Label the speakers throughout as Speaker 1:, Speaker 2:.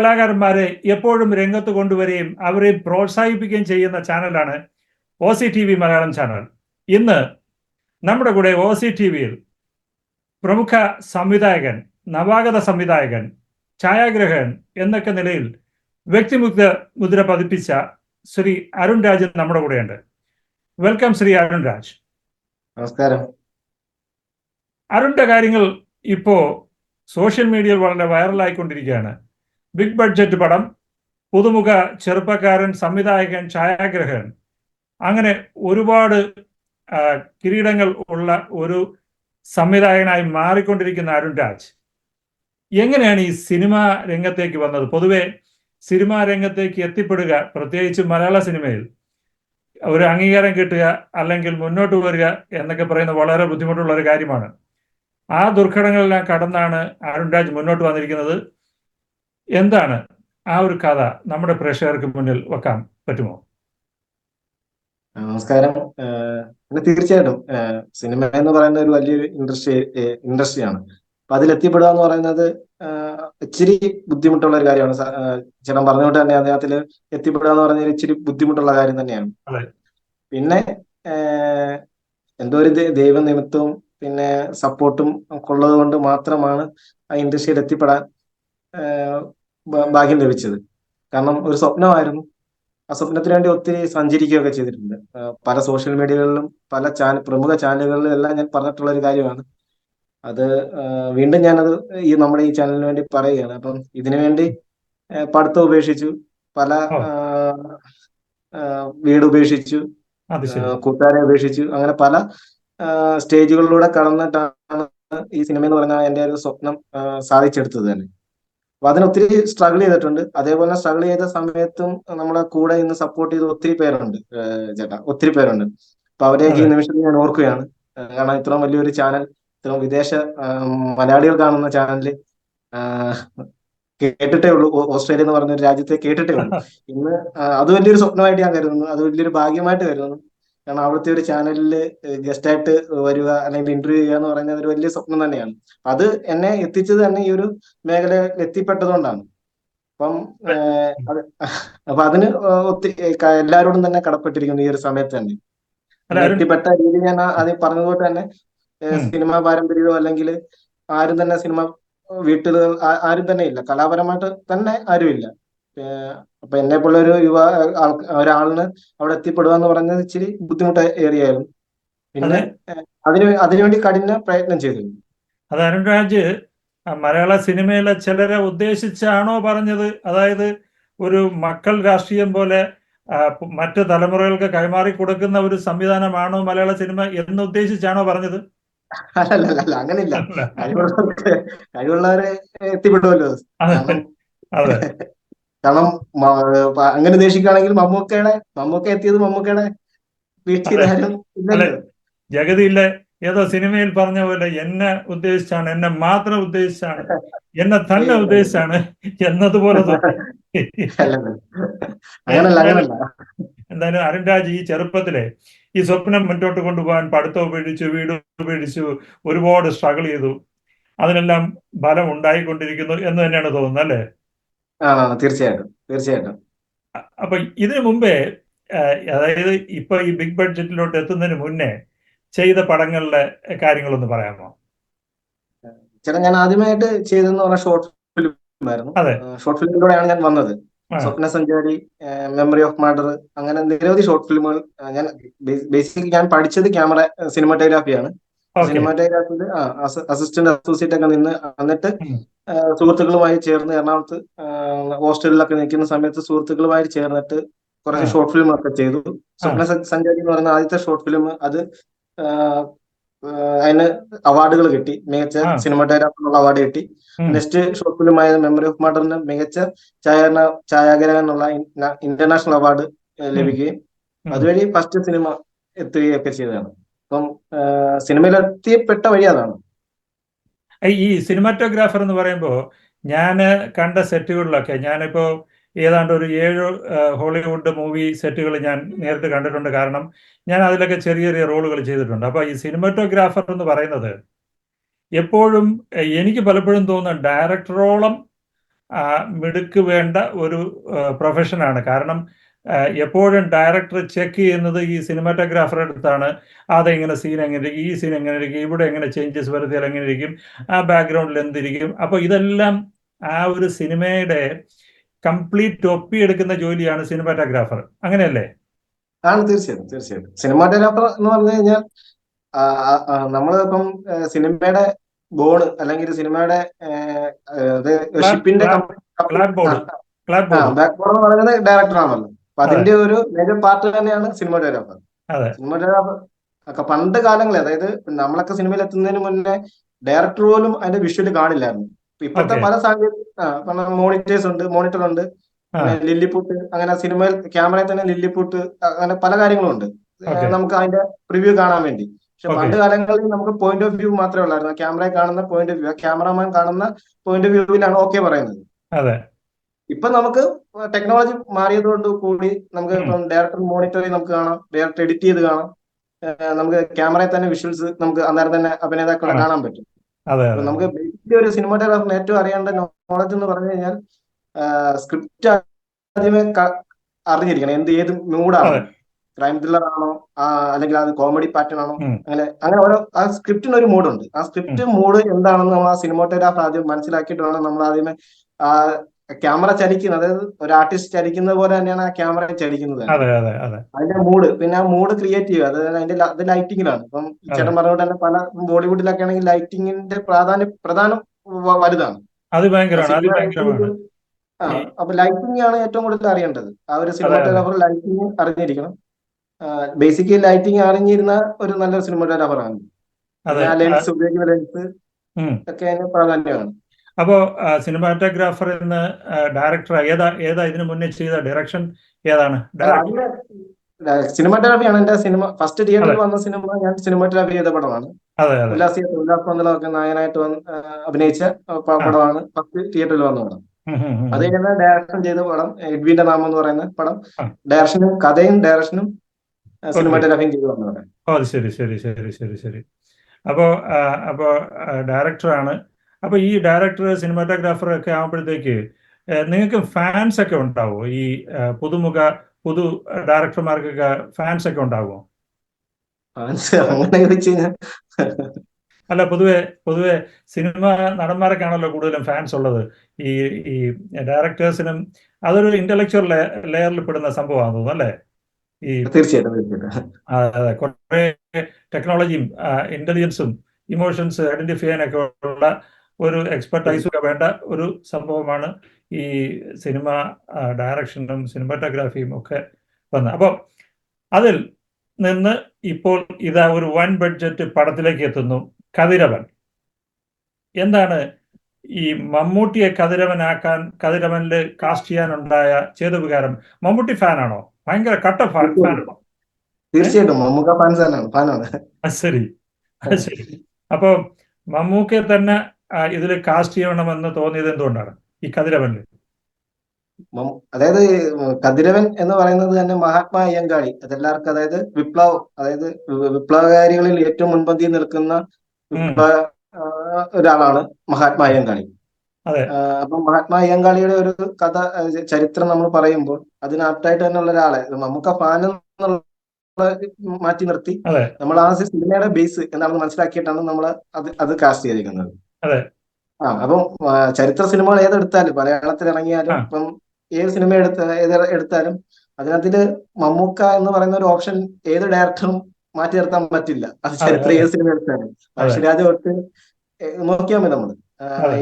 Speaker 1: കലാകാരന്മാരെ എപ്പോഴും രംഗത്ത് കൊണ്ടുവരികയും അവരെ പ്രോത്സാഹിപ്പിക്കുകയും ചെയ്യുന്ന ചാനലാണ് O C T V Malayalam channel. ഇന്ന് നമ്മുടെ കൂടെ ഒ സി ടി വിയിൽ പ്രമുഖ സംവിധായകൻ നവാഗത സംവിധായകൻ ഛായാഗ്രഹൻ എന്നൊക്കെ നിലയിൽ വ്യക്തിമുക്ത മുദ്ര പതിപ്പിച്ച ശ്രീ അരുൺ രാജ് നമ്മുടെ കൂടെയുണ്ട്. വെൽക്കം ശ്രീ അരുൺ രാജ്.
Speaker 2: നമസ്കാരം.
Speaker 1: അരുണിന്റെ കാര്യങ്ങൾ ഇപ്പോ സോഷ്യൽ മീഡിയയിൽ വളരെ വൈറലായിക്കൊണ്ടിരിക്കുകയാണ്. ബിഗ് ബഡ്ജറ്റ് പടം പുതുമുഖ ചെറുപ്പക്കാരൻ സംവിധായകൻ ഛായാഗ്രഹകൻ. അങ്ങനെ ഒരുപാട് കിരീടങ്ങൾ ഉള്ള ഒരു സംവിധായകനായി മാറിക്കൊണ്ടിരിക്കുന്ന അരുൺ രാജ്. എങ്ങനെയാണ് ഈ സിനിമ രംഗത്തേക്ക് വന്നത്? പൊതുവെ സിനിമാ രംഗത്തേക്ക് എത്തിപ്പെടുക പ്രത്യേകിച്ച് മലയാള സിനിമയിൽ ഒരു അംഗീകാരം കിട്ടുക അല്ലെങ്കിൽ മുന്നോട്ട് വരിക എന്നൊക്കെ പറയുന്നത് വളരെ ബുദ്ധിമുട്ടുള്ള ഒരു കാര്യമാണ്. ആ ദുർഘടങ്ങളെല്ലാം കടന്നാണ് അരുൺ രാജ് മുന്നോട്ട് വന്നിരിക്കുന്നത്. എന്താണ് ആ ഒരു കഥ നമ്മുടെ പ്രേക്ഷകർക്ക് മുന്നിൽ വെക്കാൻ പറ്റുമോ?
Speaker 2: നമസ്കാരം. പിന്നെ തീർച്ചയായിട്ടും സിനിമ എന്ന് പറയുന്ന ഒരു വലിയൊരു ഇൻഡസ്ട്രി ഇൻഡസ്ട്രിയാണ്. അപ്പൊ അതിലെത്തിപ്പെടുക എന്ന് പറയുന്നത് ഇച്ചിരി ബുദ്ധിമുട്ടുള്ള ഒരു കാര്യമാണ്. ചേട്ടൻ പറഞ്ഞുകൊണ്ട് തന്നെ അദ്ദേഹത്തിൽ എത്തിപ്പെടുക എന്ന് പറഞ്ഞാൽ ഇച്ചിരി ബുദ്ധിമുട്ടുള്ള കാര്യം തന്നെയാണ്. പിന്നെ എന്തോ ഒരു ദൈവ നിമിത്തവും പിന്നെ സപ്പോർട്ടും ഉള്ളത് കൊണ്ട് മാത്രമാണ് ആ ഇൻഡസ്ട്രിയിൽ എത്തിപ്പെടാൻ ഭാഗ്യം ലഭിച്ചത്. കാരണം ഒരു സ്വപ്നമായിരുന്നു. ആ സ്വപ്നത്തിന് വേണ്ടി ഒത്തിരി സഞ്ചരിക്കുകയൊക്കെ ചെയ്തിട്ടുണ്ട്. പല സോഷ്യൽ മീഡിയകളിലും പല ചാനൽ പ്രമുഖ ചാനലുകളിലും എല്ലാം ഞാൻ പറഞ്ഞിട്ടുള്ള ഒരു കാര്യമാണ്. അത് വീണ്ടും ഞാനത് ഈ നമ്മുടെ ഈ ചാനലിന് വേണ്ടി പറയുകയാണ്. അപ്പം ഇതിനു വേണ്ടി പഠിത്തം ഉപേക്ഷിച്ചു. പല വീട് ഉപേക്ഷിച്ചു. കൂട്ടുകാരെ ഉപേക്ഷിച്ചു. അങ്ങനെ പല സ്റ്റേജുകളിലൂടെ കടന്നിട്ടാണ് ഈ സിനിമ എന്ന് പറഞ്ഞാൽ എന്റെ ഒരു സ്വപ്നം സാധിച്ചെടുത്തത് തന്നെ. അപ്പൊ അതിന് ഒത്തിരി സ്ട്രഗിൾ ചെയ്തിട്ടുണ്ട്. അതേപോലെ സ്ട്രഗിൾ ചെയ്ത സമയത്തും നമ്മളെ കൂടെ ഇന്ന് സപ്പോർട്ട് ചെയ്ത ഒത്തിരി പേരുണ്ട് ചേട്ടാ. ഒത്തിരി പേരുണ്ട്. അപ്പൊ അവരെയൊക്കെ ഈ
Speaker 1: നിമിഷം
Speaker 2: നിമിഷത്തിൽ ഞാൻ ഓർക്കുകയാണ്. കാരണം ഇത്രയും വലിയൊരു ചാനൽ ഇത്രയും വിദേശ മലയാളികൾ കാണുന്ന ചാനൽ കേട്ടിട്ടേ ഉള്ളൂ. ഓസ്ട്രേലിയ എന്ന് പറഞ്ഞ ഒരു രാജ്യത്തെ കേട്ടിട്ടേ ഉള്ളൂ. ഇന്ന് അത് വലിയൊരു സ്വപ്നമായിട്ട് ഞാൻ കരുതുന്നു. അത് വലിയൊരു ഭാഗ്യമായിട്ട് കരുതുന്നു. കാരണം അവിടുത്തെ ഒരു ചാനലിൽ ഗസ്റ്റ് ആയിട്ട് വരിക അല്ലെങ്കിൽ ഇന്റർവ്യൂ ചെയ്യുക എന്ന് പറയുന്നത് ഒരു വലിയ സ്വപ്നം തന്നെയാണ്. അത് എന്നെ എത്തിച്ചത് തന്നെ ഈ ഒരു മേഖലയിൽ എത്തിപ്പെട്ടതുകൊണ്ടാണ്. അപ്പം അത് അപ്പൊ അതിന് ഒത്തിരി എല്ലാരോടും എല്ലാവരോടും തന്നെ കടപ്പെട്ടിരിക്കുന്നു ഈ ഒരു സമയത്ത് തന്നെ. എത്തിപ്പെട്ട രീതി ഞാൻ ആദ്യം പറഞ്ഞതുപോലെ തന്നെ സിനിമ പാരമ്പര്യമോ അല്ലെങ്കിൽ ആരും തന്നെ സിനിമ വീട്ടിൽ ആരും തന്നെ ഇല്ല. കലാപരമായിട്ട് തന്നെ ആരുമില്ല. അപ്പൊ എന്നെ പോലെ ഒരു യുവ ഒരാളിന് അവിടെ എത്തിപ്പെടുക എന്ന് പറഞ്ഞത് ഇച്ചിരി ബുദ്ധിമുട്ട് ഏറിയായിരുന്നു. പിന്നെ അതിന് അതിനുവേണ്ടി കഠിന പ്രയത്നം ചെയ്തിരുന്നു
Speaker 1: അത് അരുൺ രാജ് മലയാള സിനിമയിലെ ചിലരെ ഉദ്ദേശിച്ചാണോ പറഞ്ഞത്? അതായത് ഒരു മക്കൾ രാഷ്ട്രീയം പോലെ മറ്റു തലമുറകൾക്ക് കൈമാറി കൊടുക്കുന്ന ഒരു സംവിധാനമാണോ മലയാള സിനിമ എന്ന് ഉദ്ദേശിച്ചാണോ പറഞ്ഞത്?
Speaker 2: അല്ലല്ല അങ്ങനെയില്ല. കഴിവുള്ളവരെ എത്തിപ്പെടുമല്ലോ
Speaker 1: അതെ.
Speaker 2: കാരണം അങ്ങനെ ഉദ്ദേശിക്കുകയാണെങ്കിൽ മമ്മൂക്കയുടെ മമ്മൂക്ക എത്തിയത് മമ്മൂക്കയുടെ
Speaker 1: ജഗതിയിലെ ഏതോ സിനിമയിൽ പറഞ്ഞ പോലെ എന്നെ ഉദ്ദേശിച്ചാണ് എന്നെ മാത്രം ഉദ്ദേശിച്ചാണ് എന്നെ തന്നെ ഉദ്ദേശിച്ചാണ് എന്നതുപോലെ എന്തായാലും അരുൺ രാജ് ഈ ചെറുപ്പത്തിലെ ഈ സ്വപ്നം മുന്നോട്ട് കൊണ്ടുപോകാൻ പഠിത്തം ഉപേക്ഷിച്ചു വീട് ഉപേക്ഷിച്ചു ഒരുപാട് സ്ട്രഗിൾ ചെയ്തു. അതിനെല്ലാം ഫലം ഉണ്ടായിക്കൊണ്ടിരിക്കുന്നു എന്ന് തന്നെയാണ് തോന്നുന്നത് അല്ലേ?
Speaker 2: തീർച്ചയായിട്ടും തീർച്ചയായിട്ടും.
Speaker 1: അപ്പൊ ഇതിനു മുമ്പേ അതായത് ഇപ്പൊ ഈ ബിഗ് ബഡ്ജറ്റിലോട്ട് എത്തുന്നതിന് മുന്നേ ചെയ്ത പടങ്ങളുടെ കാര്യങ്ങളൊന്ന് പറയാമോ?
Speaker 2: ചേട്ടാ ഞാൻ ആദ്യമായിട്ട് ചെയ്തെന്ന് പറഞ്ഞ ഷോർട്ട് ഫിലിം ആയിരുന്നു. ഷോർട്ട് ഫിലിമിലൂടെയാണ് ഞാൻ വന്നത്. സ്വപ്ന സഞ്ചാരി മെമ്മറി ഓഫ് മർഡർ അങ്ങനെ നിരവധി ഷോർട്ട് ഫിലിമുകൾ ഞാൻ ബേസിക്കലി ഞാൻ പഠിച്ചത് ക്യാമറ സിനിമാറ്റോഗ്രാഫിയാണ്. സിനിമാറ്റോഗ്രാഫിയിൽ അസിസ്റ്റന്റ് അസോസിയേറ്റ് ഒക്കെ നിന്ന് എന്നിട്ട് സുഹൃത്തുക്കളുമായി ചേർന്ന് എറണാകുളത്ത് ഹോസ്റ്റലിലൊക്കെ നിൽക്കുന്ന സമയത്ത് സുഹൃത്തുക്കളുമായി ചേർന്നിട്ട് കുറച്ച് ഷോർട്ട് ഫിലിം ഒക്കെ ചെയ്തു. സ്വപ്ന സഞ്ചാരി എന്ന് പറയുന്ന ആദ്യത്തെ ഷോർട്ട് ഫിലിം അത് അതിന് അവാർഡുകൾ കിട്ടി. മികച്ച. സിനിമാറ്റോഗ്രാഫറിനുള്ള അവാർഡ് കിട്ടി. നെക്സ്റ്റ് ഷോർട്ട് ഫിലിമായ മെമ്മറി ഓഫ് മർഡറിന് മികച്ച ഛായാഗ്രഹ ഛായാഗ്രഹനുള്ള ഇന്റർനാഷണൽ അവാർഡ് ലഭിക്കുകയും. അതുവഴി ഫസ്റ്റ് സിനിമ എത്തുകയൊക്കെ ചെയ്തതാണ്. അപ്പം സിനിമയിൽ എത്തിപ്പെട്ട വഴി അതാണ്.
Speaker 1: ഈ സിനിമാറ്റോഗ്രാഫർ എന്ന് പറയുമ്പോൾ ഞാൻ കണ്ട സെറ്റുകളിലൊക്കെ ഞാനിപ്പോ ഏതാണ്ട് ഒരു ഏഴ് ഹോളിവുഡ് മൂവി സെറ്റുകൾ ഞാൻ നേരിട്ട് കണ്ടിട്ടുണ്ട്. കാരണം ഞാൻ അതിലൊക്കെ ചെറിയ ചെറിയ റോളുകൾ ചെയ്തിട്ടുണ്ട്. അപ്പൊ ഈ സിനിമാറ്റോഗ്രാഫർ എന്ന് പറയുന്നത് എപ്പോഴും എനിക്ക് പലപ്പോഴും തോന്നുന്ന ഡയറക്ടറോളം മിടുക്ക് വേണ്ട ഒരു പ്രൊഫഷനാണ്. കാരണം എപ്പോഴും ഡയറക്ടർ ചെക്ക് ചെയ്യുന്നത് ഈ സിനിമാറ്റോഗ്രാഫറുടെ അടുത്താണ്. അതെങ്ങനെ സീൻ എങ്ങനെ ഇരിക്കും ഈ സീൻ എങ്ങനെ ഇരിക്കും ഇവിടെ എങ്ങനെ ചേഞ്ചസ് വരുത്തിയാൽ എങ്ങനെ ഇരിക്കും ആ ബാക്ക്ഗ്രൗണ്ടിൽ എന്തിരിക്കും. അപ്പോൾ ഇതെല്ലാം ആ ഒരു സിനിമയുടെ കംപ്ലീറ്റ് ഒപ്പി എടുക്കുന്ന ജോലിയാണ് സിനിമാറ്റോഗ്രാഫർ അങ്ങനെയല്ലേ?
Speaker 2: ആണ് തീർച്ചയായിട്ടും തീർച്ചയായിട്ടും. സിനിമാറ്റോഗ്രാഫർ എന്ന് പറഞ്ഞു കഴിഞ്ഞാൽ നമ്മൾ നമ്മളിപ്പം സിനിമയുടെ ബോർഡ് അല്ലെങ്കിൽ സിനിമയുടെ ഷിപ്പിന്റെ ബാക്ക് ബോർഡ് എന്ന് പറയുന്നത് ഡയറക്ടർ ആണല്ലോ. അപ്പൊ അതിന്റെ ഒരു മേജർ പാർട്ട് തന്നെയാണ് സിനിമാറ്റോഗ്രാഫർ
Speaker 1: അതെ.
Speaker 2: സിനിമാറ്റോഗ്രാഫർ ഒക്കെ പണ്ട് കാലങ്ങളിൽ അതായത് നമ്മളൊക്കെ സിനിമയിൽ എത്തുന്നതിന് മുന്നേ ഡയറക്ടർ പോലും അതിന്റെ വിഷ്വൽ കാണില്ലായിരുന്നു. ഇപ്പൊ ഇപ്പോഴത്തെ പല സാഹചര്യം മോണിറ്റേഴ്സ് ഉണ്ട് മോണിറ്റർ ഉണ്ട്. ലില്ലിപ്പൂട്ട് അങ്ങനെ സിനിമയിൽ ക്യാമറയിൽ തന്നെ ലില്ലിപ്പൂട്ട് അങ്ങനെ പല കാര്യങ്ങളും ഉണ്ട്. നമുക്ക് അതിന്റെ പ്രിവ്യൂ കാണാൻ വേണ്ടി. പക്ഷെ പണ്ട് കാലങ്ങളിൽ നമുക്ക് പോയിന്റ് ഓഫ് വ്യൂ മാത്രമേ ഉള്ളായിരുന്നു. ക്യാമറയിൽ കാണുന്ന പോയിന്റ് ഓഫ് വ്യൂ ക്യാമറമാൻ കാണുന്ന പോയിന്റ് ഓഫ് വ്യൂവിലാണ് ഓക്കെ പറയുന്നത്. ഇപ്പൊ നമുക്ക് ടെക്നോളജി മാറിയതുകൊണ്ട് കൂടി നമുക്ക് ഇപ്പം ഡയറക്ടർ മോണിറ്ററിൽ നമുക്ക് കാണാം ഡയറക്ടർ എഡിറ്റ് ചെയ്ത് കാണാം. നമുക്ക് ക്യാമറയിൽ തന്നെ വിഷ്വൽസ് നമുക്ക് അന്നേരം തന്നെ അഭിനേതാക്കളെ കാണാൻ പറ്റും. നമുക്ക് ബേസിക്കലി ഒരു സിനിമാറ്റോഗ്രാഫറിന് ഏറ്റവും അറിയേണ്ട നോളജ് എന്ന് പറഞ്ഞു കഴിഞ്ഞാൽ സ്ക്രിപ്റ്റ് ആദ്യമേ അറിഞ്ഞിരിക്കണം എന്ത് ഏത് മൂഡാണ് ക്രൈം ത്രില്ലർ ആണോ അല്ലെങ്കിൽ അത് കോമഡി പാറ്റേൺ ആണോ അങ്ങനെ അങ്ങനെ ഓരോ ആ സ്ക്രിപ്റ്റിന് ഒരു മൂഡുണ്ട് ആ സ്ക്രിപ്റ്റ് മൂഡ് എന്താണെന്ന് നമ്മൾ ആ സിനിമാറ്റോഗ്രാഫർ ആദ്യം മനസ്സിലാക്കിയിട്ട് വേണം നമ്മൾ ആദ്യമേ ആ ക്യാമറ ചലിക്കുന്നത് അതായത് ഒരു ആർട്ടിസ്റ്റ് ചലിക്കുന്നത് പോലെ തന്നെയാണ് ആ ക്യാമറ ചലിക്കുന്നത്.
Speaker 1: അതെ അതെ അതെ.
Speaker 2: അതിന്റെ മൂഡ് പിന്നെ ആ മൂഡ് ക്രിയേറ്റ് ചെയ്യുക. അതായത് അതിന്റെ അത് ലൈറ്റിങ്ങിലാണ് ഇപ്പം ചേട്ടൻ പറഞ്ഞുകൊണ്ട് തന്നെ പല ബോളിവുഡിലൊക്കെ ആണെങ്കിൽ ലൈറ്റിങ്ങിന്റെ പ്രാധാന്യം പ്രധാനം വലുതാണ്. ആ അപ്പൊ ലൈറ്റിംഗ് ആണ് ഏറ്റവും കൂടുതൽ അറിയേണ്ടത്. ആ ഒരു സിനിമാറ്റോഗ്രാഫർ ലൈറ്റിംഗ് അറിഞ്ഞിരിക്കണം. ബേസിക്കലി ലൈറ്റിംഗ് അറിഞ്ഞിരുന്ന ഒരു നല്ല സിനിമാറ്റോഗ്രാഫർ ആണ്. ലെൻസ് ഉപയോഗിക്കുന്ന ലെൻസ് ഒക്കെ അതിന് പ്രാധാന്യമാണ്.
Speaker 1: അപ്പോ സിനിമാറ്റോഗ്രാഫർ എന്ന് ഡയറക്ടർ ഏതാ ഏതാ ഇതിനു മുന്നേ ചെയ്ത ഡയറക്ഷൻ ഏതാണ്?
Speaker 2: സിനിമാറ്റോഗ്രാഫിയാണ് എന്റെ സിനിമ. ഫസ്റ്റ് തിയേറ്ററിൽ വന്ന സിനിമ ഞാൻ സിനിമാറ്റോഗ്രാഫി ചെയ്ത പടമാണ്. ഉല്ലാസ് ഉല്ലാസ് നായനായിട്ട് വന്ന് അഭിനയിച്ച പടമാണ് ഫസ്റ്റ് തിയേറ്ററിൽ വന്ന പടം. അത് കഴിഞ്ഞാൽ ഡയറക്ഷൻ ചെയ്ത പടം എഡ്വിന്റെ നാമം എന്ന് പറയുന്ന പടം. ഡയറക്ഷനും കഥയും ഡയറക്ഷനും സിനിമാറ്റോഗ്രാഫിയും ചെയ്തു
Speaker 1: വന്നതാണ്. ശരി ശരി ശരി ശരി ശരി. അപ്പോ അപ്പോ ഡയറക്ടറാണ് അപ്പൊ ഈ ഡയറക്ടർ സിനിമാറ്റോഗ്രാഫർ ഒക്കെ ആകുമ്പോഴത്തേക്ക് നിങ്ങൾക്ക് ഫാൻസ് ഒക്കെ ഉണ്ടാവുമോ ഈ പുതുമുഖ പുതു ഡയറക്ടർമാർക്കൊക്കെ ഫാൻസ് ഒക്കെ
Speaker 2: ചോദിച്ചു
Speaker 1: അല്ല പൊതുവെ പൊതുവെ സിനിമ നടന്മാരൊക്കെ ആണല്ലോ കൂടുതലും ഫാൻസ് ഉള്ളത്. ഈ ഈ ഡയറക്ടേഴ്സിനും അതൊരു ഇന്റലക്ച്വൽ ലെയറിൽ പെടുന്ന സംഭവമാണ് തോന്നുന്നു അല്ലേ? ഈ
Speaker 2: തീർച്ചയായിട്ടും
Speaker 1: അതെ അതെ. കുറെ ടെക്നോളജിയും ഇന്റലിജൻസും ഇമോഷൻസ് ഐഡന്റിഫൈ ചെയ്യാനൊക്കെ ഉള്ള ഒരു എക്സ്പെർട്ടൈസ് വേണ്ട ഒരു സംഭവമാണ് ഈ സിനിമ ഡയറക്ഷനും സിനിമാറ്റോഗ്രാഫിയും ഒക്കെ വന്നത്. അപ്പോൾ അതിൽ നിന്ന് ഇപ്പോൾ ഇതാ ഒരു വൺ ബഡ്ജറ്റ് പടത്തിലേക്ക് എത്തുന്നു കതിരവൻ. എന്താണ് ഈ മമ്മൂട്ടിയെ കതിരവനാക്കാൻ കതിരവനിൽ കാസ്റ്റ് ചെയ്യാനുണ്ടായ ചേതുവികാരം? മമ്മൂട്ടി ഫാനാണോ? ഭയങ്കര കട്ട ഫാൻ ഫാനാണോ?
Speaker 2: തീർച്ചയായിട്ടും.
Speaker 1: ശരി. ശരി. അപ്പൊ മമ്മൂക്കെ തന്നെ ഇതിൽ കാസ്റ്റ് ചെയ്യണമെന്ന് തോന്നിയത് എന്തുകൊണ്ടാണ്? ഈ കതിരവനിൽ
Speaker 2: അതായത് കതിരവൻ എന്ന് പറയുന്നത് തന്നെ മഹാത്മാ അയ്യങ്കാളി. അതെല്ലാവർക്കും അതായത് വിപ്ലവ അതായത് വിപ്ലവകാരികളിൽ ഏറ്റവും മുൻപന്തിയിൽ നിൽക്കുന്ന ഒരാളാണ് മഹാത്മാ അയ്യങ്കാളി. അപ്പൊ മഹാത്മാ അയ്യങ്കാളിയുടെ ഒരു കഥ ചരിത്രം നമ്മൾ പറയുമ്പോൾ അതിനാപ്റ്റായിട്ട് തന്നെ ഉള്ള ഒരാളെ നമുക്ക് ആ എന്നുള്ള മാറ്റി നിർത്തി. നമ്മൾ ആ സിനിമയുടെ ബേസ് എന്താണെന്ന് മനസ്സിലാക്കിയിട്ടാണ് നമ്മൾ അത് അത് കാസ്റ്റ് ചെയ്തിരിക്കുന്നത്. ആ അപ്പം ചരിത്ര സിനിമകൾ ഏതെടുത്താലും മലയാളത്തിൽ ഇറങ്ങിയാലും. ഇപ്പം ഏത് സിനിമ എടുത്ത ഏത് എടുത്താലും അതിനകത്തിൽ മമ്മൂക്ക എന്ന് പറയുന്ന ഒരു ഓപ്ഷൻ ഏത് ഡയറക്ടറും മാറ്റി നിർത്താൻ പറ്റില്ല. അത് ചരിത്ര ഏത് സിനിമ എടുത്താലും. പഴശ്ശിരാജ തൊട്ട് നോക്കിയാൽ മതി
Speaker 1: നമ്മൾ.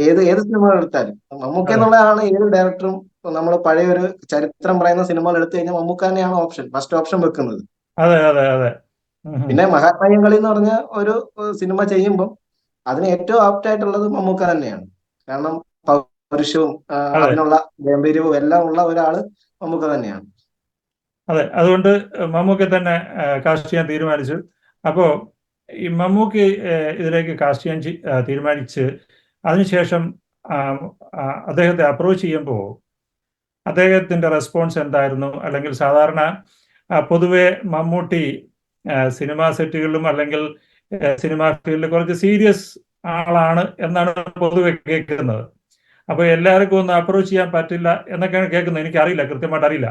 Speaker 2: ഏത് ഏത് സിനിമകൾ എടുത്താലും. മമ്മൂക്ക എന്നുള്ളതാണ് ഏത് ഡയറക്ടറും നമ്മൾ പഴയ ഒരു ചരിത്രം പറയുന്ന സിനിമകൾ എടുത്തു കഴിഞ്ഞാൽ മമ്മൂക്ക തന്നെയാണ് ഓപ്ഷൻ ഫസ്റ്റ് ഓപ്ഷൻ വെക്കുന്നത്. പിന്നെ മഹാത്മായങ്കളി എന്ന് പറഞ്ഞ ഒരു സിനിമ ചെയ്യുമ്പോൾ അതിന് ഏറ്റവും ആപ്റ്റ് ആയിട്ടുള്ളത് മമ്മൂക്ക തന്നെയാണ്. കാരണം പൗരുഷവും അതിനുള്ള ഗാംഭീര്യവും എല്ലാം ഉള്ള ഒരാൾ മമ്മൂക്ക തന്നെയാണ്.
Speaker 1: അതെ അതുകൊണ്ട് മമ്മൂക്കെ തന്നെ കാസ്റ്റ് ചെയ്യാൻ തീരുമാനിച്ചു. അപ്പോ ഈ മമ്മൂക്ക് ഇതിലേക്ക് കാസ്റ്റ് ചെയ്യാൻ തീരുമാനിച്ച് അതിനുശേഷം അദ്ദേഹത്തെ അപ്രോച്ച് ചെയ്യുമ്പോൾ അദ്ദേഹത്തിന്റെ റെസ്പോൺസ് എന്തായിരുന്നു? അല്ലെങ്കിൽ സാധാരണ പൊതുവെ മമ്മൂട്ടി സിനിമാ സെറ്റുകളിലും അല്ലെങ്കിൽ സിനിമാ ഫീൽഡിൽ കുറച്ച് സീരിയസ് ആളാണ് എന്നാണ് പൊതുവെ കേൾക്കുന്നത്. അപ്പോൾ എല്ലാവർക്കും ഒന്നും അപ്രോച്ച് ചെയ്യാൻ പറ്റില്ല എന്നൊക്കെയാണ് കേൾക്കുന്നത്. എനിക്കറിയില്ല കൃത്യമായിട്ട് അറിയില്ല.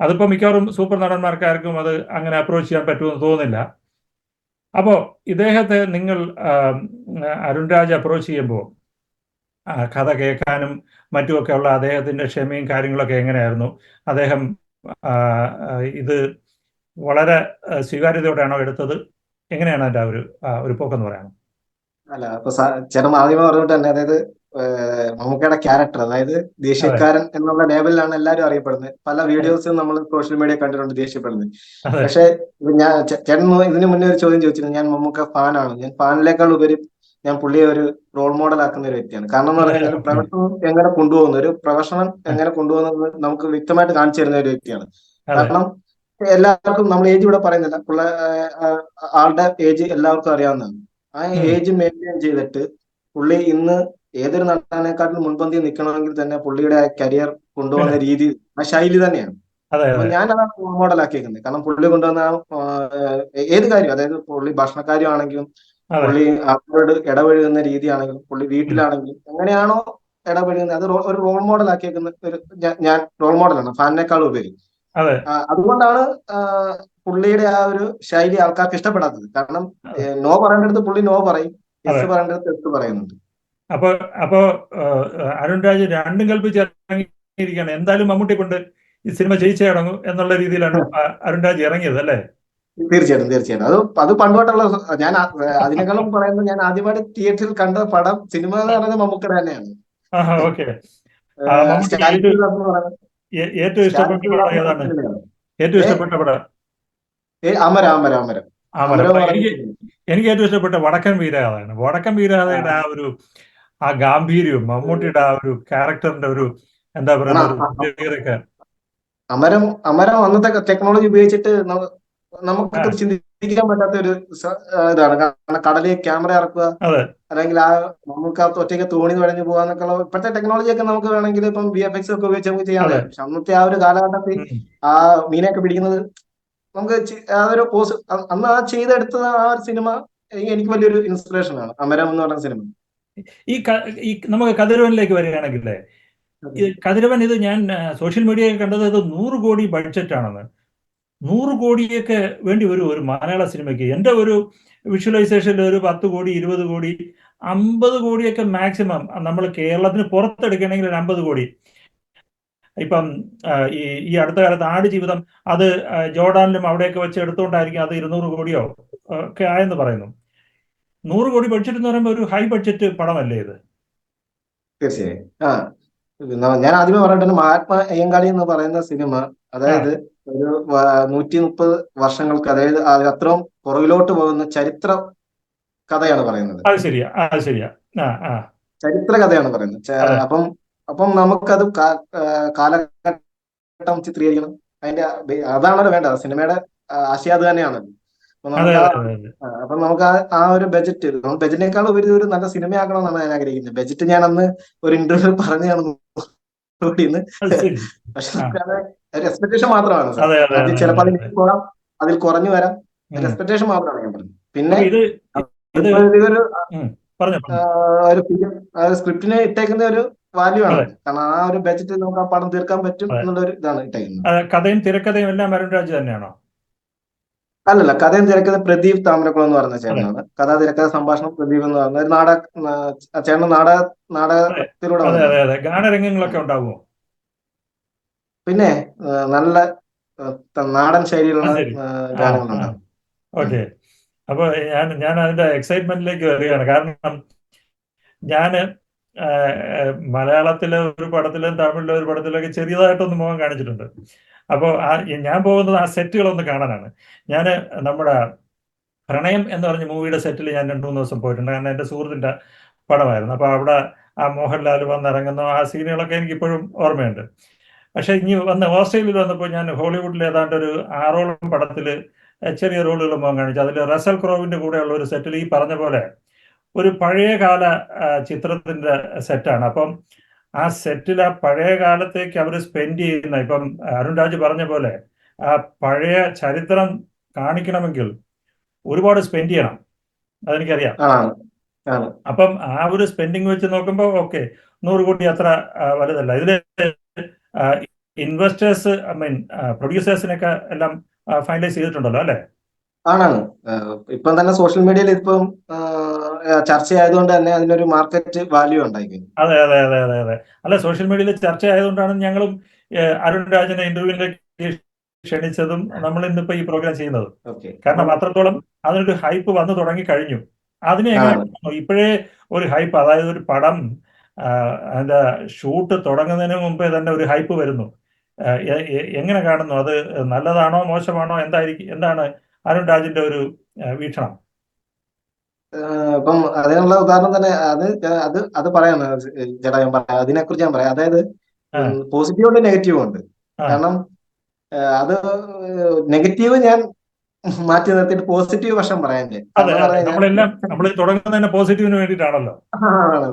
Speaker 1: അതിപ്പോ മിക്കവാറും സൂപ്പർ നടന്മാർക്കാർക്കും അത് അങ്ങനെ അപ്രോച്ച് ചെയ്യാൻ പറ്റുമെന്ന് തോന്നുന്നില്ല. അപ്പോൾ ഇദ്ദേഹത്തെ നിങ്ങൾ അരുൺ രാജ് അപ്രോച്ച് ചെയ്യുമ്പോൾ കഥ കേൾക്കാനും മറ്റുമൊക്കെ ഉള്ള അദ്ദേഹത്തിന്റെ ക്ഷമയും കാര്യങ്ങളൊക്കെ എങ്ങനെയായിരുന്നു? അദ്ദേഹം ഇത് വളരെ സ്വീകാര്യതയോടെയാണോ എടുത്തത്? എങ്ങനെയാണ് അതിന്റെ ഒരു ഒരു പോക്കെന്ന് പറയാം
Speaker 2: അല്ല അപ്പൊ ചേട്ടൻ ആദ്യമേ പറഞ്ഞിട്ട് തന്നെ അതായത് മമ്മൂക്കയുടെ ക്യാരക്ടർ അതായത് ദേഷ്യക്കാരൻ എന്നുള്ള ലേബലിലാണ് എല്ലാവരും അറിയപ്പെടുന്നത്. പല വീഡിയോസും നമ്മൾ സോഷ്യൽ മീഡിയ കണ്ടിട്ടുണ്ട് ദേഷ്യപ്പെടുന്നത്. പക്ഷെ ഞാൻ ചേട്ടൻ ഇതിനു മുന്നേ ഒരു ചോദ്യം ചോദിച്ചിരുന്നു. ഞാൻ മമ്മൂക്ക ഫാനാണ്. ഞാൻ ഫാനിനേക്കാൾ ഉപരി ഞാൻ പുള്ളിയെ ഒരു റോൾ മോഡൽ ആക്കുന്ന ഒരു വ്യക്തിയാണ്. കാരണം എന്ന് പറഞ്ഞു കഴിഞ്ഞാൽ പ്രൊഫഷണൽ എങ്ങനെ കൊണ്ടുപോകുന്നു ഒരു പ്രൊഫഷണൽ എങ്ങനെ കൊണ്ടുപോകുന്നത് നമുക്ക് വ്യക്തമായിട്ട് കാണിച്ചു തരുന്ന ഒരു വ്യക്തിയാണ്. കാരണം എല്ലാവർക്കും നമ്മൾ ഏജ് ഇവിടെ പറയുന്നില്ല. പുള്ള ആളുടെ ഏജ് എല്ലാവർക്കും അറിയാവുന്നതാണ്. ആ ഏജ് മെയിന്റെയിൻ ചെയ്തിട്ട് പുള്ളി ഇന്ന് ഏതൊരു നടനെക്കാട്ടിലും മുൻപന്തി നിൽക്കണമെങ്കിൽ തന്നെ പുള്ളിയുടെ കരിയർ കൊണ്ടുപോകുന്ന രീതി ആ ശൈലി തന്നെയാണ്.
Speaker 1: അതെ
Speaker 2: അപ്പൊ
Speaker 1: അതെ.
Speaker 2: ഞാനതാണ് റോൾ മോഡൽ ആക്കിയിരിക്കുന്നത് കാരണം പുള്ളി കൊണ്ടുവന്ന ഏത് കാര്യം അതായത് പുള്ളി ഭക്ഷണക്കാര്യമാണെങ്കിലും പുള്ളി അവരോട് ഇടപഴകുന്ന രീതിയാണെങ്കിലും പുള്ളി വീട്ടിലാണെങ്കിലും എങ്ങനെയാണോ ഇടപഴകുന്നത്. അത് ഒരു റോൾ മോഡൽ ആക്കിയേക്കുന്ന ഒരു ഞാൻ- ഞാൻ റോൾ മോഡലാണ് ഫാനിനേക്കാൾ ഉപരി അതുകൊണ്ടാണ് പുള്ളിയുടെ ആ ഒരു ശൈലി ആൾക്കാർക്ക് ഇഷ്ടപ്പെടാത്തത്. കാരണം നോ പറയേണ്ടടുത്ത് പുള്ളി നോ പറയും. എസ് പറയേണ്ടടുത്ത് എസ് പറയുന്നുണ്ട്.
Speaker 1: അപ്പൊ അപ്പൊ അരുൺ രാജ് രണ്ടും കൽപ്പിച്ച് ഇറങ്ങിയിരിക്കുകയാണ്. എന്തായാലും മമ്മൂട്ടി കൊണ്ട് ഈ സിനിമ ജയിച്ചേ ഇറങ്ങും എന്നുള്ള രീതിയിലാണ് അരുൺ രാജ് ഇറങ്ങിയത് അല്ലേ?
Speaker 2: തീർച്ചയായിട്ടും തീർച്ചയായിട്ടും. അത് അത് പണ്ടോട്ടുള്ള ഞാൻ അതിനേക്കാളും പറയുന്നത് ഞാൻ ആദ്യമായിട്ട് തിയേറ്ററിൽ കണ്ട പടം സിനിമ എന്ന് പറയുന്നത് മമ്മൂക്കട തന്നെയാണ്.
Speaker 1: ഓക്കെ. ഏറ്റവും- ഇഷ്ടപ്പെട്ട പടം ഏതാണ്? ഏറ്റവും ഇഷ്ടപ്പെട്ട പടം?
Speaker 2: അമര അമരം അമരം.
Speaker 1: അമരം. എനിക്ക് എനിക്ക് ഏറ്റവും ഇഷ്ടപ്പെട്ട വടക്കൻ വീരകഥയാണ് വടക്കൻ വീരകഥയുടെ ആ. ഒരു ആ ഗാംഭീര്യവും മമ്മൂട്ടിയുടെ ആ ഒരു ക്യാരക്ടറിന്റെ ഒരു എന്താ പറയുക
Speaker 2: അമരം അമരം അന്നത്തെ ടെക്നോളജി ഉപയോഗിച്ചിട്ട് നമുക്ക്
Speaker 1: ആ.
Speaker 2: ചിന്തിക്കാൻ പറ്റാത്ത ഒരു ഇതാണ്. കാരണം കടലിൽ ക്യാമറ ഇറക്കുക അല്ലെങ്കിൽ ആ നമുക്ക് ഒറ്റയ്ക്ക് തോണി തുഴഞ്ഞു പോകാന്നൊക്കെ ഉള്ള ഇപ്പോഴത്തെ ടെക്നോളജി ഒക്കെ നമുക്ക് വേണമെങ്കിൽ ഇപ്പം വി എഫ് എക്സ് ഒക്കെ ഉപയോഗിച്ച് നമുക്ക് ചെയ്യാൻ. പറ്റും. പക്ഷെ അന്നത്തെ ആ ഒരു കാലഘട്ടത്തിൽ ആ മീനൊക്കെ പിടിക്കുന്നത് നമുക്ക് അതൊരു ആ ഒരു പോസ് അന്ന് ആ ചെയ്തെടുത്തത് ആ ഒരു സിനിമ എനിക്ക് വലിയൊരു ഇൻസ്പിറേഷൻ ആണ്. അമരം എന്ന് പറയുന്ന സിനിമ.
Speaker 1: ഈ നമുക്ക് കതിരവനിലേക്ക് വരികയാണെങ്കിലേ ഈ കതിരവൻ ഇത് ഞാൻ സോഷ്യൽ മീഡിയയിൽ കണ്ടത് ഇത് നൂറ് കോടി ബഡ്ജറ്റ് ആണെന്ന്. നൂറ് കോടിയൊക്കെ വേണ്ടി വരും ഒരു മലയാള സിനിമയ്ക്ക്. എന്റെ ഒരു വിഷ്വലൈസേഷനിൽ ഒരു പത്ത് കോടി ഇരുപത് കോടി അമ്പത് കോടിയൊക്കെ മാക്സിമം നമ്മൾ കേരളത്തിന് പുറത്തെടുക്കണമെങ്കിൽ ഒരു അമ്പത് കോടി. ഇപ്പം ഈ ഈ അടുത്ത കാലത്ത് ആട് ജീവിതം അത് ജോർഡാനിലും അവിടെയൊക്കെ വെച്ച് എടുത്തുകൊണ്ടായിരിക്കും അത് ഇരുന്നൂറ് കോടിയോ ഒക്കെ ആയെന്ന് പറയുന്നു. നൂറ് കോടി ബഡ്ജറ്റ് എന്ന് പറയുമ്പോൾ ഒരു ഹൈ ബഡ്ജറ്റ് പടമല്ലേ ഇത്?
Speaker 2: ഞാൻ ആദ്യമേ പറഞ്ഞിട്ടുണ്ട് മഹാത്മാ അയ്യങ്കാളി എന്ന് പറയുന്ന സിനിമ അതായത് ഒരു നൂറ്റി മുപ്പത് വർഷങ്ങൾക്ക് അതായത് അത്രയും പുറകിലോട്ട് പോകുന്ന ചരിത്ര കഥയാണ് പറയുന്നത്.
Speaker 1: അത് ശരിയാ അത് ശരിയാ.
Speaker 2: ചരിത്ര കഥയാണ് പറയുന്നത്. അപ്പം അപ്പം നമുക്കത് കാലഘട്ടം ചിത്രീകരിക്കണം. അതിന്റെ അതാണല്ലോ വേണ്ടത്. സിനിമയുടെ ആശയം അത് തന്നെയാണല്ലോ അപ്പൊ നമുക്ക് ആ ഒരു ബജറ്റ് ബജറ്റിനേക്കാൾ ഉപരി ഒരു നല്ല സിനിമയാക്കണമെന്നാണ് ഞാൻ ആഗ്രഹിക്കുന്നത്. ബജറ്റ് ഞാൻ അന്ന് ഒരു ഇന്റർവ്യൂ പറഞ്ഞാണ് പക്ഷെ ഒരു എക്സ്പെക്ടേഷൻ മാത്രമാണ് ചിലപ്പോൾ അതിൽ. പോകാം അതിൽ കുറഞ്ഞു വരാം. ഒരു എക്സ്പെക്ടേഷൻ മാത്രമാണ് ഞാൻ പറഞ്ഞത്. പിന്നെ ഇതൊരു ഒരു സ്ക്രിപ്റ്റിനെ ഇട്ടേക്കുന്ന ഒരു വാല്യൂ ആണ്. കാരണം ആ ഒരു ബജറ്റ് നമുക്ക് ആ പടം തീർക്കാൻ പറ്റും. എന്നുള്ള ഒരു ഇതാണ് ഇട്ടേക്കുന്നത്.
Speaker 1: കഥയും തിരക്കഥയും എല്ലാം അരുൺ രാജ് തന്നെയാണോ?
Speaker 2: അല്ലല്ല കഥയും തിരക്കഥ പ്രദീപ് താമരക്കുളം എന്ന് പറഞ്ഞ ചേട്ടനാണ്. കഥാ തിരക്കഥ സംഭാഷണം പ്രദീപ് എന്ന് പറഞ്ഞ ഒരു നാടക ചേട്ടൻ നാടക നാടകത്തിലൂടെ
Speaker 1: അതെ അതെ അതെ. ഗാനരംഗങ്ങളൊക്കെ ഉണ്ടാകുമോ
Speaker 2: പിന്നെ നല്ല നാടൻ ശൈലിയിലുള്ള ഗാനങ്ങളുണ്ടാവും
Speaker 1: ഓക്കെ. അപ്പൊ ഞാൻ ഞാൻ അതിന്റെ എക്സൈറ്റ്മെന്റിലേക്ക് വരികയാണ്. കാരണം ഞാൻ മലയാളത്തിലെ ഒരു പടത്തിലും തമിഴിലെ ഒരു പടത്തിലൊക്കെ ചെറിയതായിട്ടൊന്ന് മുഖം കാണിച്ചിട്ടുണ്ട്. അപ്പോൾ ആ ഞാൻ പോകുന്നത് ആ സെറ്റുകളൊന്ന് കാണാനാണ്. ഞാൻ നമ്മുടെ പ്രണയം എന്ന് പറഞ്ഞ മൂവിയുടെ സെറ്റിൽ ഞാൻ രണ്ടു മൂന്ന് ദിവസം പോയിട്ടുണ്ട്. കാരണം എന്റെ സുഹൃത്തിന്റെ പടമായിരുന്നു. അപ്പോൾ അവിടെ ആ മോഹൻലാൽ വന്നിറങ്ങുന്ന. ആ സീനുകളൊക്കെ എനിക്ക് ഇപ്പോഴും ഓർമ്മയുണ്ട്. പക്ഷേ ഇനി വന്ന് ഓസ്ട്രേലിയയിൽ വന്നപ്പോൾ ഞാൻ ഹോളിവുഡിൽ ഏതാണ്ട് ഒരു ആറോളം പടത്തിൽ ചെറിയ റോളുകൾ മോഹൻ കാണിച്ചു. അതിൽ റസൽ ക്രോവിന്റെ കൂടെയുള്ള ഒരു സെറ്റിൽ ഈ പറഞ്ഞ പോലെ ഒരു പഴയകാല ചിത്രത്തിന്റെ സെറ്റാണ്. അപ്പം ആ സെറ്റിൽ ആ പഴയ കാലത്തേക്ക് അവർ സ്പെൻഡ് ചെയ്യുന്ന ഇപ്പം അരുൺ രാജ് പറഞ്ഞ പോലെ ആ പഴയ ചരിത്രം കാണിക്കണമെങ്കിൽ ഒരുപാട് സ്പെൻഡ് ചെയ്യണം. അതെനിക്കറിയാം. അപ്പം ആ ഒരു സ്പെൻഡിങ് വെച്ച് നോക്കുമ്പോൾ ഓക്കെ നൂറ് കോടി അത്ര വലുതല്ല. ഇതിൽ ഇൻവെസ്റ്റേഴ്സ് ഐ മീൻ പ്രൊഡ്യൂസേഴ്സിനൊക്കെ എല്ലാം ഫൈനലൈസ് ചെയ്തിട്ടുണ്ടല്ലോ അല്ലെ?
Speaker 2: ആണാണ്. ഇപ്പൊ തന്നെ സോഷ്യൽ മീഡിയയിൽ ഇപ്പം ചർച്ചയായതുകൊണ്ട് തന്നെ അതിനൊരു മാർക്കറ്റ് വാല്യൂ ഉണ്ടായിക്കഴിഞ്ഞു.
Speaker 1: അതെ അതെ അതെ അതെ അതെ. അല്ല സോഷ്യൽ മീഡിയയിൽ ചർച്ച ആയതുകൊണ്ടാണ് ഞങ്ങളും അരുൺ രാജനെ ഇന്റർവ്യൂവിലേക്ക് ക്ഷണിച്ചതും നമ്മൾ ഇന്നിപ്പോ ഈ പ്രോഗ്രാം ചെയ്യുന്നത്. കാരണം അത്രത്തോളം അതിനൊരു ഹൈപ്പ് വന്നു തുടങ്ങി കഴിഞ്ഞു. അതിനെ? ഇപ്പോഴേ ഒരു ഹൈപ്പ് അതായത് ഒരു പടം അതിന്റെ ഷൂട്ട് തുടങ്ങുന്നതിന് മുമ്പേ തന്നെ ഒരു ഹൈപ്പ് വരുന്നു. എങ്ങനെ കാണുന്നു? അത് നല്ലതാണോ മോശമാണോ? എന്തായിരിക്കും? എന്താണ് അരുൺ രാജിന്റെ ഒരു വീക്ഷണം.
Speaker 2: ഇപ്പം അതിനുള്ള ഉദാഹരണം തന്നെ അത് അത് അത് പറയാണ് ചേട്ടാ ഞാൻ പറയാം അതിനെക്കുറിച്ച് ഞാൻ പറയാം. അതായത്. പോസിറ്റീവ് ഉണ്ട് നെഗറ്റീവ് ഉണ്ട്. കാരണം അത് നെഗറ്റീവ് ഞാൻ മാറ്റി നിർത്തിയിട്ട് പോസിറ്റീവ് വശം പറയാൻ
Speaker 1: തുടങ്ങുന്നതിന് പോസിറ്റീവിന് വേണ്ടിയിട്ടാണല്ലോ.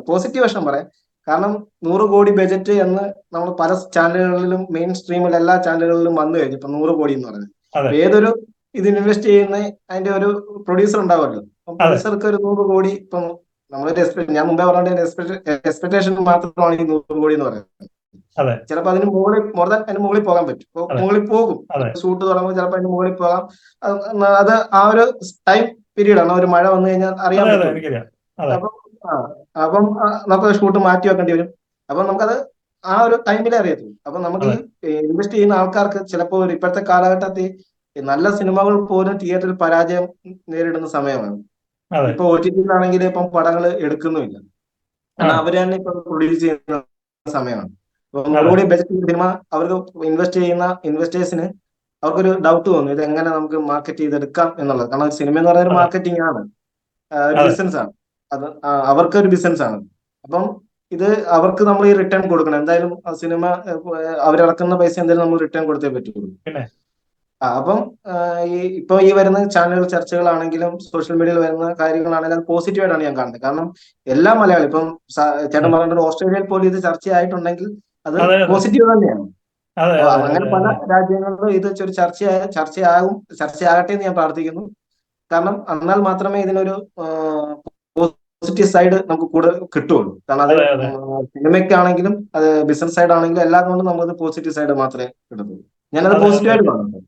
Speaker 2: പോസിറ്റീവ് വശം പറയാം. കാരണം നൂറ് കോടി ബജറ്റ് എന്ന് നമ്മൾ പല ചാനലുകളിലും മെയിൻ സ്ട്രീമിൽ എല്ലാ ചാനലുകളിലും വന്നു കഴിഞ്ഞു. ഇപ്പൊ നൂറ് കോടി എന്ന് പറയുന്നത്. ഏതൊരു ഇത് ഇൻവെസ്റ്റ് ചെയ്യുന്ന അതിന്റെ ഒരു പ്രൊഡ്യൂസർ ഉണ്ടാവുമല്ലോ. പ്രൊഡ്യൂസർക്ക് ഒരു നൂറ് കോടി ഇപ്പം നമ്മളൊരു എക്സ്പെക്ട് ഞാൻ മുമ്പേ പറഞ്ഞ എക്സ്പെക്ടേഷൻ മാത്രമാണ് ഈ നൂറ് കോടി എന്ന് പറയുന്നത്.
Speaker 1: അതെ.
Speaker 2: ചിലപ്പോൾ അതിന് മുകളിൽ മോർ ദാൻ അതിന് മുകളിൽ പോകാൻ പറ്റും. മുകളിൽ പോകും. ഷൂട്ട് തുടങ്ങുമ്പോൾ ചിലപ്പോൾ അതിന് മുകളിൽ പോകാം. അത് ആ ഒരു ടൈം പീരീഡ് ആണ്. ഒരു മഴ വന്നു കഴിഞ്ഞാൽ അറിയാൻ പറ്റും. അപ്പം ആ അപ്പം നമുക്ക് ഷൂട്ട് മാറ്റി വെക്കേണ്ടി വരും. അപ്പം നമുക്കത് ആ ഒരു ടൈമിലേ അറിയത്തുള്ളൂ. അപ്പൊ നമുക്ക് ഇൻവെസ്റ്റ് ചെയ്യുന്ന ആൾക്കാർക്ക് ചിലപ്പോൾ ഇപ്പോഴത്തെ കാലഘട്ടത്തിൽ നല്ല സിനിമകൾ പോലും തിയേറ്ററിൽ പരാജയം നേരിടുന്ന സമയമാണ്. ഇപ്പൊ ഒ ടി ടിയിലാണെങ്കിൽ ഇപ്പം പടങ്ങൾ എടുക്കുന്നുമില്ല. കാരണം അവർ തന്നെ ഇപ്പൊ പ്രൊഡ്യൂസ് ചെയ്യുന്ന സമയമാണ്. നൂറുകൂടി ബജറ്റ് സിനിമ അവർക്ക് ഇൻവെസ്റ്റ് ചെയ്യുന്ന ഇൻവെസ്റ്റേഴ്സിന് അവർക്കൊരു ഡൗട്ട് തോന്നും. ഇത് എങ്ങനെ നമുക്ക് മാർക്കറ്റ് ചെയ്തെടുക്കാം എന്നുള്ളത്. കാരണം സിനിമ എന്ന് പറയുന്നത്
Speaker 1: ഒരു
Speaker 2: മാർക്കറ്റിംഗ് ആണ്. ബിസിനസ് ആണ്. അത് അവർക്ക് ഒരു ബിസിനസ് ആണ്. അപ്പം ഇത് അവർക്ക് നമ്മൾ ഈ റിട്ടേൺ കൊടുക്കണം. എന്തായാലും സിനിമ അവരിറക്കുന്ന പൈസ എന്തായാലും നമ്മൾ റിട്ടേൺ കൊടുത്തേ പറ്റുള്ളൂ. അപ്പം ഈ ഇപ്പൊ ഈ വരുന്ന ചാനൽ ചർച്ചകളാണെങ്കിലും സോഷ്യൽ മീഡിയയിൽ വരുന്ന കാര്യങ്ങളാണെങ്കിലും അത് പോസിറ്റീവായിട്ടാണ് ഞാൻ കാണുന്നത് കാരണം എല്ലാ മലയാളി ഇപ്പം ചേട്ടൻ പറഞ്ഞിട്ട് ഓസ്ട്രേലിയയിൽ പോലും ഇത് ചർച്ചയായിട്ടുണ്ടെങ്കിൽ അത്. പോസിറ്റീവ് തന്നെയാണ് അങ്ങനെ പല. രാജ്യങ്ങളിലും ഇത് ഒരു ചർച്ചയായ ചർച്ചയാകും ചർച്ചയാകട്ടെ എന്ന് ഞാൻ പ്രാർത്ഥിക്കുന്നു കാരണം എന്നാൽ മാത്രമേ ഇതിനൊരു പോസിറ്റീവ് സൈഡ് നമുക്ക് കൂടുതൽ കിട്ടുള്ളൂ കാരണം അത്. സിനിമയ്ക്കാണെങ്കിലും അത് ബിസിനസ് സൈഡ് ആണെങ്കിലും എല്ലാം കൊണ്ടും നമുക്ക് പോസിറ്റീവ് സൈഡ് മാത്രമേ കിട്ടത്തുള്ളൂ ഞാനത് പോസിറ്റീവായിട്ട്
Speaker 1: അതെ.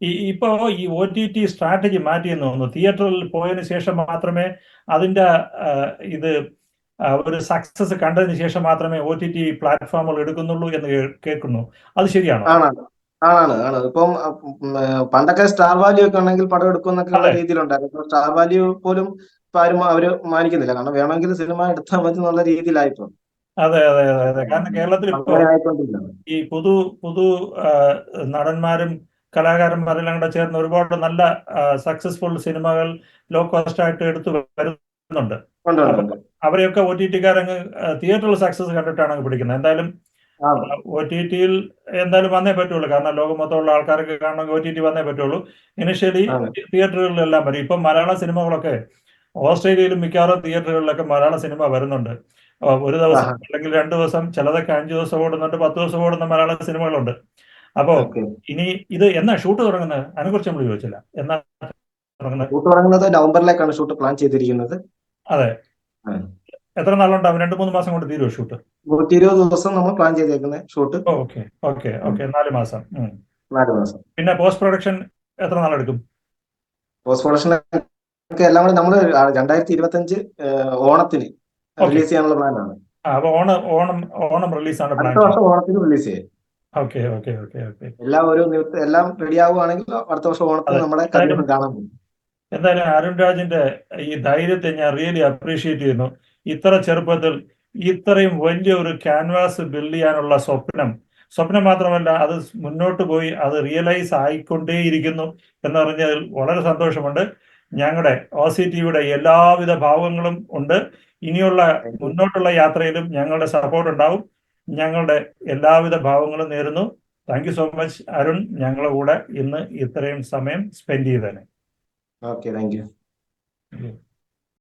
Speaker 1: ഈ ഇപ്പോ ഈ ഒ ടി ടി സ്ട്രാറ്റജി മാറ്റിയെന്ന് തോന്നുന്നു. തിയേറ്ററിൽ പോയതിനു ശേഷം മാത്രമേ അതിന്റെ ഇത് ഒരു സക്സസ് കണ്ടതിന് ശേഷം മാത്രമേ ഒ ടി ടി പ്ലാറ്റ്ഫോമുകൾ എടുക്കുന്നുള്ളൂ എന്ന് കേൾക്കുന്നു. അത് ശരിയാണോ?
Speaker 2: ആണാണ്. ആണ് ആണ് ഇപ്പം പണ്ടൊക്കെ സ്റ്റാർ വാല്യൂ ഒക്കെ ഉണ്ടെങ്കിൽ പടം എടുക്കും എന്നൊക്കെ ഉള്ള രീതിയിലുണ്ടായിരുന്നു. ഇപ്പൊ സ്റ്റാർ വാല്യൂ പോലും ഇപ്പൊ ആരും അവർ മാനിക്കുന്നില്ല. കാരണം വേണമെങ്കിൽ സിനിമ എടുത്താൽ മതി എന്നുള്ള രീതിയിലായിപ്പോ
Speaker 1: അതെ അതെ അതെ അതെ. കാരണം കേരളത്തിൽ ഈ പുതു പുതു നടന്മാരും കലാകാരന്മാരെല്ലാം കൂടെ ചേർന്ന് ഒരുപാട് നല്ല സക്സസ്ഫുൾ സിനിമകൾ ലോ കോസ്റ്റ് ആയിട്ട് എടുത്തു വരുന്നുണ്ട്. അവരെയൊക്കെ ഒ ടി ടിക്കാരങ്ങ് തിയേറ്ററിൽ സക്സസ് കണ്ടിട്ടാണ് അങ്ങ് പിടിക്കുന്നത്. എന്തായാലും ഒ ടി ടിയിൽ എന്തായാലും വന്നേ പറ്റുള്ളൂ. കാരണം ലോകം മൊത്തമുള്ള ആൾക്കാർക്ക് കാണണമെങ്കിൽ ഒ ടി ടി വന്നേ പറ്റുള്ളൂ. ഇനിഷ്യലി. തിയേറ്ററുകളിലെല്ലാം വരും. ഇപ്പം മലയാള സിനിമകളൊക്കെ ഓസ്ട്രേലിയയിലും മിക്കവാറും തിയേറ്ററുകളിലൊക്കെ മലയാള സിനിമ വരുന്നുണ്ട്. ഒരു ദിവസം അല്ലെങ്കിൽ രണ്ട് ദിവസം ചിലതൊക്കെ അഞ്ചു ദിവസം ഓടുന്നുണ്ട് പത്ത് ദിവസം ഓടുന്ന മലയാള സിനിമകളുണ്ട്. അപ്പോ
Speaker 2: ഓക്കെ.
Speaker 1: ഇനി ഇത് എന്നാ ഷൂട്ട് തുടങ്ങുന്നത്? അതിനെക്കുറിച്ച് നമ്മൾ ചോദിച്ചില്ല. എന്നാ തുടങ്ങുന്നത്?
Speaker 2: ഷൂട്ട് തുടങ്ങുന്നത് നവംബറിലേക്കാണ് ഷൂട്ട് പ്ലാൻ ചെയ്തിരിക്കുന്നത്.
Speaker 1: അതെ. എത്ര നാളുണ്ടാവും? രണ്ടു മൂന്ന് മാസം കൊണ്ട് തീരുമോ ഷൂട്ട്?
Speaker 2: നൂറ്റി ഇരുപത് ദിവസം നമ്മൾ പ്ലാൻ ചെയ്തേക്കുന്നത് ഷൂട്ട്.
Speaker 1: ഓക്കെ. Okay okay. നാല് മാസം.
Speaker 2: നാല് മാസം.
Speaker 1: പിന്നെ പോസ്റ്റ് പ്രൊഡക്ഷൻ എത്ര നാളെടുക്കും?
Speaker 2: പോസ്റ്റ് പ്രൊഡക്ഷൻ എല്ലാം കൂടി നമ്മൾ രണ്ടായിരത്തി ഇരുപത്തി അഞ്ച് ഓണത്തിന് റിലീസ് ചെയ്യാനുള്ള പ്ലാനാണ്.
Speaker 1: ഓണം ഓണം ഓണം റിലീസാണ് പ്ലാൻ.
Speaker 2: ഓണത്തിന് റിലീസ് ചെയ്യും.
Speaker 1: Okay okay okay okay.
Speaker 2: എല്ലാം ഒരു എല്ലാം റെഡി ആവുകയാണെങ്കിൽ അടുത്ത വർഷം ഓണത്തിന്. നമ്മുടെ
Speaker 1: എന്തായാലും-
Speaker 2: കല്യാണം കാണാൻ പോകും.
Speaker 1: എന്തായാലും അരുൺ രാജിന്റെ ഈ ധൈര്യത്തെ ഞാൻ റിയലി അപ്രീഷിയേറ്റ് ചെയ്യുന്നു. ഇത്ര ചെറുപ്പത്തിൽ ഇത്രയും വലിയ ഒരു ക്യാൻവാസ് ബിൽഡ് ചെയ്യാനുള്ള സ്വപ്നം സ്വപ്നം മാത്രമല്ല അത് മുന്നോട്ട് പോയി അത് റിയലൈസ് ആയിക്കൊണ്ടേയിരിക്കുന്നു എന്ന് പറഞ്ഞതിൽ വളരെ സന്തോഷമുണ്ട്. ഞങ്ങളുടെ ഒ സി ടിയുടെ എല്ലാവിധ ഭാവങ്ങളും ഉണ്ട്. ഇനിയുള്ള മുന്നോട്ടുള്ള യാത്രയിലും ഞങ്ങളുടെ സപ്പോർട്ട് ഉണ്ടാവും. ഞങ്ങളുടെ എല്ലാവിധ ഭാവങ്ങളും നേരുന്നു. Thank you so much Arun. ഞങ്ങളുടെ കൂടെ ഇന്ന് ഇത്രയും സമയം സ്പെൻഡ് ചെയ്തതിന്.
Speaker 2: Okay thank you.